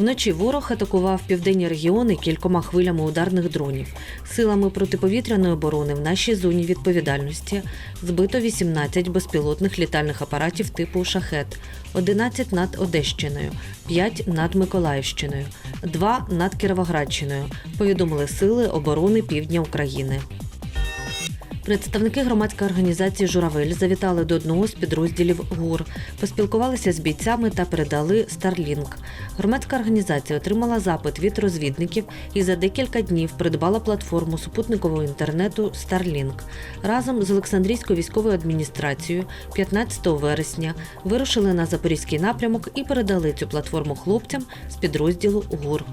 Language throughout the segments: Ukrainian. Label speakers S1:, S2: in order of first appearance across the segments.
S1: Вночі ворог атакував південні регіони кількома хвилями ударних дронів. Силами протиповітряної оборони в нашій зоні відповідальності збито 18 безпілотних літальних апаратів типу шахет, 11 над Одещиною, 5 над Миколаївщиною, 2 над Кіровоградщиною. Повідомили сили оборони півдня України. Представники громадської організації Журавель завітали до одного з підрозділів ГУР, поспілкувалися з бійцями та передали Starlink. Громадська організація отримала запит від розвідників і за декілька днів придбала платформу супутникового інтернету Starlink. Разом з Олександрійською військовою адміністрацією 15 вересня вирушили на запорізький напрямок і передали цю платформу хлопцям з підрозділу ГУР.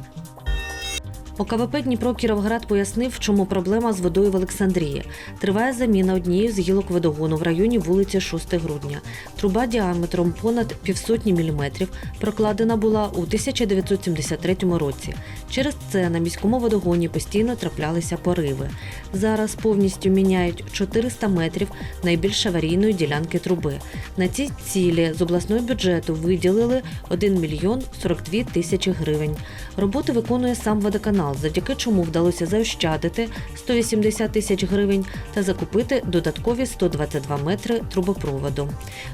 S1: ОКВП Дніпро Кіровград пояснив, в чому проблема з водою в Олександрії. Триває заміна однієї з гілок водогону в районі вулиці 6 грудня. Труба діаметром понад півсотні міліметрів прокладена була у 1973 році. Через це на міському водогоні постійно траплялися пориви. Зараз повністю міняють 400 метрів найбільш аварійної ділянки труби. На ці цілі з обласного бюджету виділили 1 мільйон 42 тисячі гривень. Роботи виконує сам водоканал, завдяки чому вдалося заощадити 180 тисяч гривень та закупити додаткові 122 метри трубопроводу.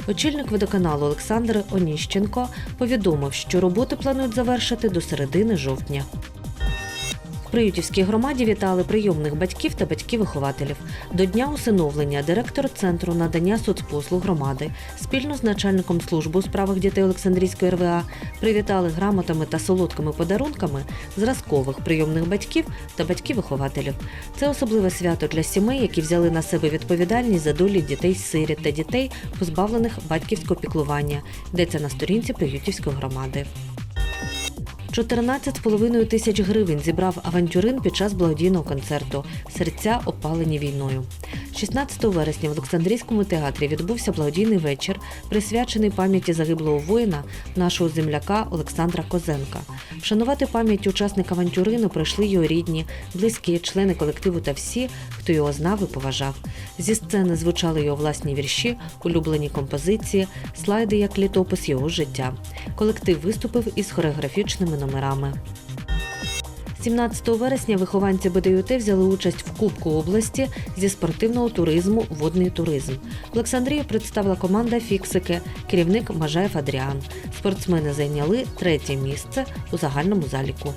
S1: Очільник водоканалу Олександр Оніщенко повідомив, що роботи планують завершити до середини жовтня. Приютівській громаді вітали прийомних батьків та батьків-вихователів. До дня усиновлення директор центру надання соцпослуг громади спільно з начальником служби у справах дітей Олександрійської РВА привітали грамотами та солодкими подарунками зразкових прийомних батьків та батьків-вихователів. Це особливе свято для сімей, які взяли на себе відповідальність за долі дітей-сиріт та дітей, позбавлених батьківського піклування. Йдеться на сторінці Приютівської громади. 14,5 тисяч гривень зібрав авантюрин під час благодійного концерту Серця опалені війною. 16 вересня в Олександрійському театрі відбувся благодійний вечір, присвячений пам'яті загиблого воїна, нашого земляка Олександра Козенка. Вшанувати пам'ять учасника авантюрину прийшли його рідні, близькі, члени колективу та всі, хто його знав і поважав. Зі сцени звучали його власні вірші, улюблені композиції, слайди як літопис його життя. Колектив виступив із хореографічними номерами. 17 вересня вихованці БДЮТ взяли участь в Кубку області зі спортивного туризму Водний туризм. В Олександрії представила команда Фіксики, керівник Мажаєв Адріан. Спортсмени зайняли третє місце у загальному заліку.